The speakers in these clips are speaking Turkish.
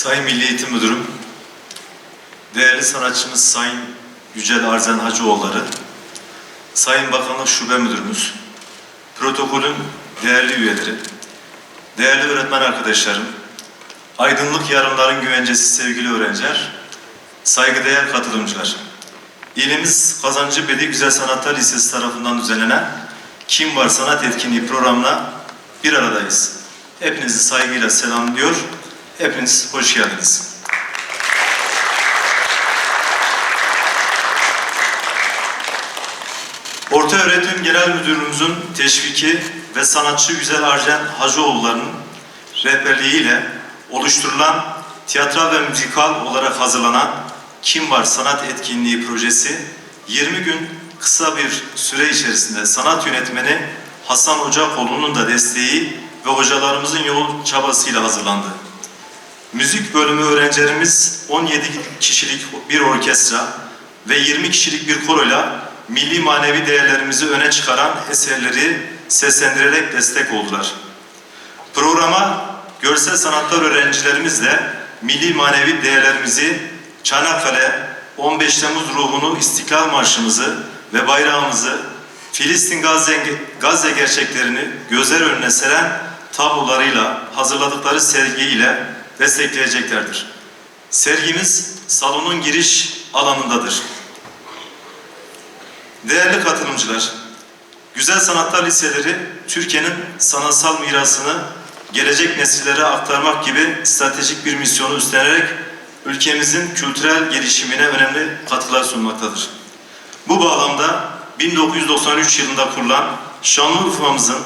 Sayın Milli Eğitim Müdürüm, değerli sanatçımız Sayın Yücel Arzen Hacıoğulları, Sayın Bakanlık Şube Müdürümüz, protokolün değerli üyeleri, değerli öğretmen arkadaşlarım, aydınlık yarımların güvencesi sevgili öğrenciler, saygıdeğer katılımcılar. İlimiz Kazancı Bedi Güzel Sanatlar Lisesi tarafından düzenlenen Kim Var Sanat Etkinliği programına bir aradayız. Hepinizi saygıyla selamlıyor. Hepiniz hoş geldiniz. Orta Öğretim Genel Müdürümüzün teşviki ve sanatçı Güzel Arjen Hacıoğulları'nın rehberliğiyle oluşturulan tiyatral ve müzikal olarak hazırlanan Kim Var Sanat Etkinliği projesi 20 gün kısa bir süre içerisinde sanat yönetmeni Hasan Hocakoğlu'nun da desteği ve hocalarımızın yoğun çabasıyla hazırlandı. Müzik bölümü öğrencilerimiz 17 kişilik bir orkestra ve 20 kişilik bir koroyla milli manevi değerlerimizi öne çıkaran eserleri seslendirerek destek oldular. Programa görsel sanatlar öğrencilerimizle milli manevi değerlerimizi Çanakkale, 15 Temmuz ruhunu, İstiklal Marşımızı ve bayrağımızı Filistin Gazze, Gazze gerçeklerini gözler önüne seren tablolarıyla hazırladıkları sergiyle destekleyeceklerdir. Sergimiz salonun giriş alanındadır. Değerli katılımcılar, Güzel Sanatlar Liseleri Türkiye'nin sanatsal mirasını gelecek nesillere aktarmak gibi stratejik bir misyonu üstlenerek ülkemizin kültürel gelişimine önemli katkılar sunmaktadır. Bu bağlamda 1993 yılında kurulan Şanlıurfa'mızın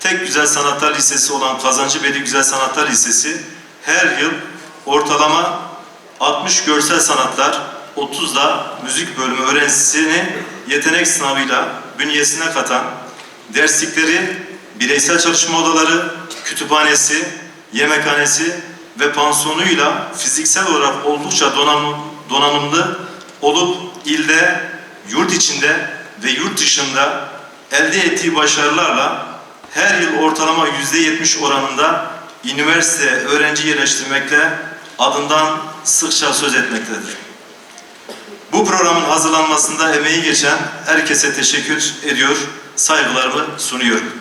tek güzel sanatlar lisesi olan Kazancı Bedi Güzel Sanatlar Lisesi her yıl ortalama 60 görsel sanatlar, 30 da müzik bölümü öğrencisini yetenek sınavıyla bünyesine katan derslikleri, bireysel çalışma odaları, kütüphanesi, yemekhanesi ve pansiyonuyla fiziksel olarak oldukça donanım, donanımlı olup ilde, yurt içinde ve yurt dışında elde ettiği başarılarla her yıl ortalama %70 oranında üniversite öğrenci yerleştirmekle adından sıkça söz etmektedir. Bu programın hazırlanmasında emeği geçen herkese teşekkür ediyor, saygılarımı sunuyorum.